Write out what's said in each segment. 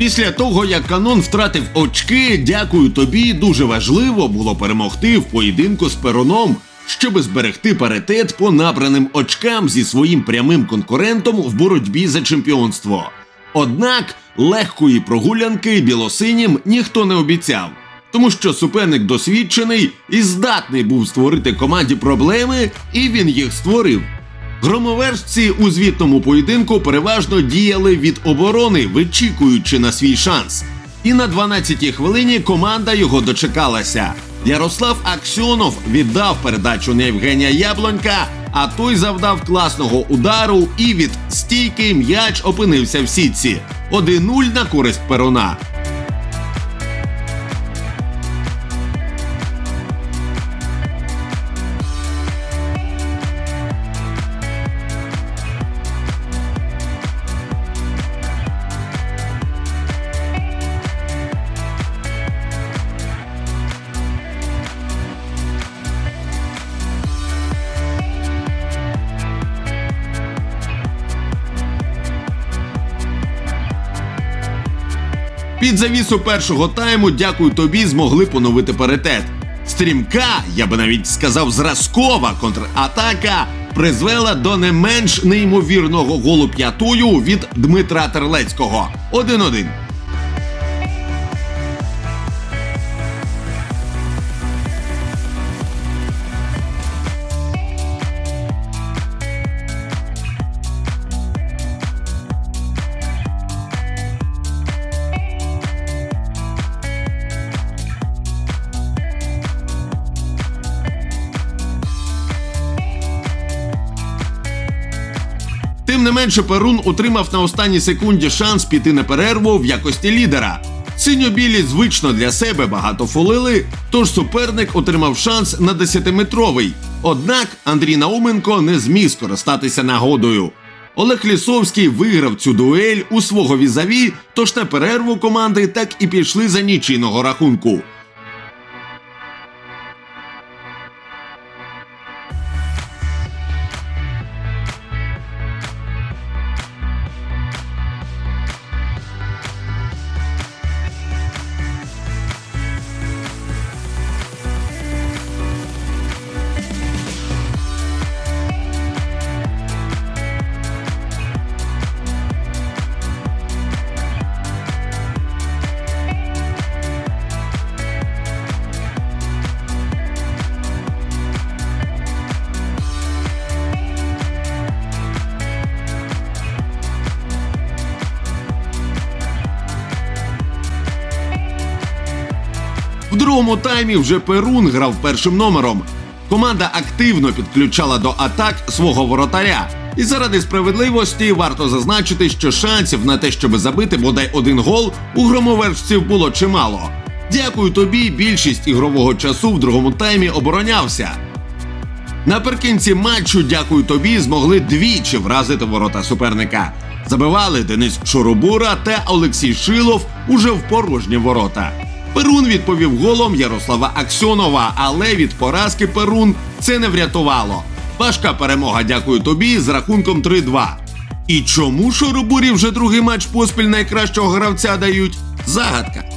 Після того, як канон втратив очки, дякую тобі, дуже важливо було перемогти в поєдинку з пероном, щоб зберегти паритет по набраним очкам зі своїм прямим конкурентом в боротьбі за чемпіонство. Однак легкої прогулянки білосинім ніхто не обіцяв, тому що суперник досвідчений і здатний був створити команді проблеми, і він їх створив. Громовержці у звітному поєдинку переважно діяли від оборони, вичікуючи на свій шанс. І на 12-й хвилині команда його дочекалася. Ярослав Аксьонов віддав передачу на Євгенія Яблонька, а той завдав класного удару, і від стійки м'яч опинився в сітці. 1-0 на користь перона. Під завісу першого тайму, дякую тобі, змогли поновити паритет. Стрімка, я би навіть сказав, зразкова контратака призвела до не менш неймовірного голу п'ятою від Дмитра Терлецького. 1-1. Тим не менше, Перун отримав на останній секунді шанс піти на перерву в якості лідера. Синьо-білі звично для себе багато фолили, тож суперник отримав шанс на 10-метровий. Однак Андрій Науменко не зміг скористатися нагодою. Олег Лісовський виграв цю дуель у свого візаві, тож на перерву команди так і пішли за нічийного рахунку. Другому таймі вже Перун грав першим номером. Команда активно підключала до атак свого воротаря. І заради справедливості варто зазначити, що шансів на те, щоб забити бодай один гол, у громовержців було чимало. Дякую тобі, більшість ігрового часу в другому таймі оборонявся. Наприкінці матчу, дякую тобі, змогли двічі вразити ворота суперника. Забивали Денис Шоробура та Олексій Шилов уже в порожні ворота. Перун відповів голом Ярослава Аксьонова, але від поразки Перун це не врятувало. Важка перемога, дякую тобі, з рахунком 3-2. І чому Шоробурі вже другий матч поспіль найкращого гравця дають? Загадка.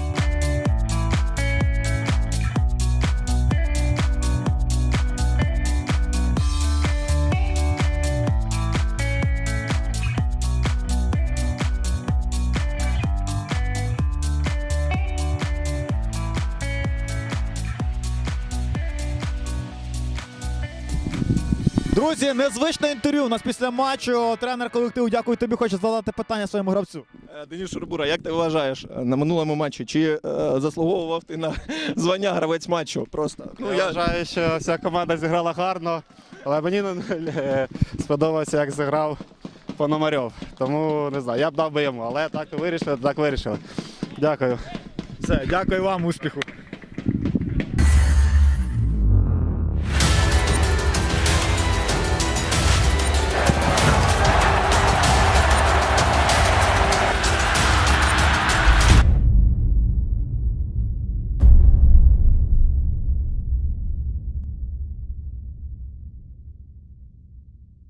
Друзі, незвичне інтерв'ю. У нас після матчу тренер колективу дякую тобі. Хоче задати питання своєму гравцю. Е, Денис Шурбура, як ти вважаєш е, на минулому матчі? Чи е, заслуговував ти на звання гравець матчу? Просто Ну, я вважаю, що вся команда зіграла гарно, але мені е, сподобався, як зіграв Пономарьов. Тому не знаю, я б дав би йому, але так вирішили, так вирішили. Дякую. Все, дякую вам, успіху.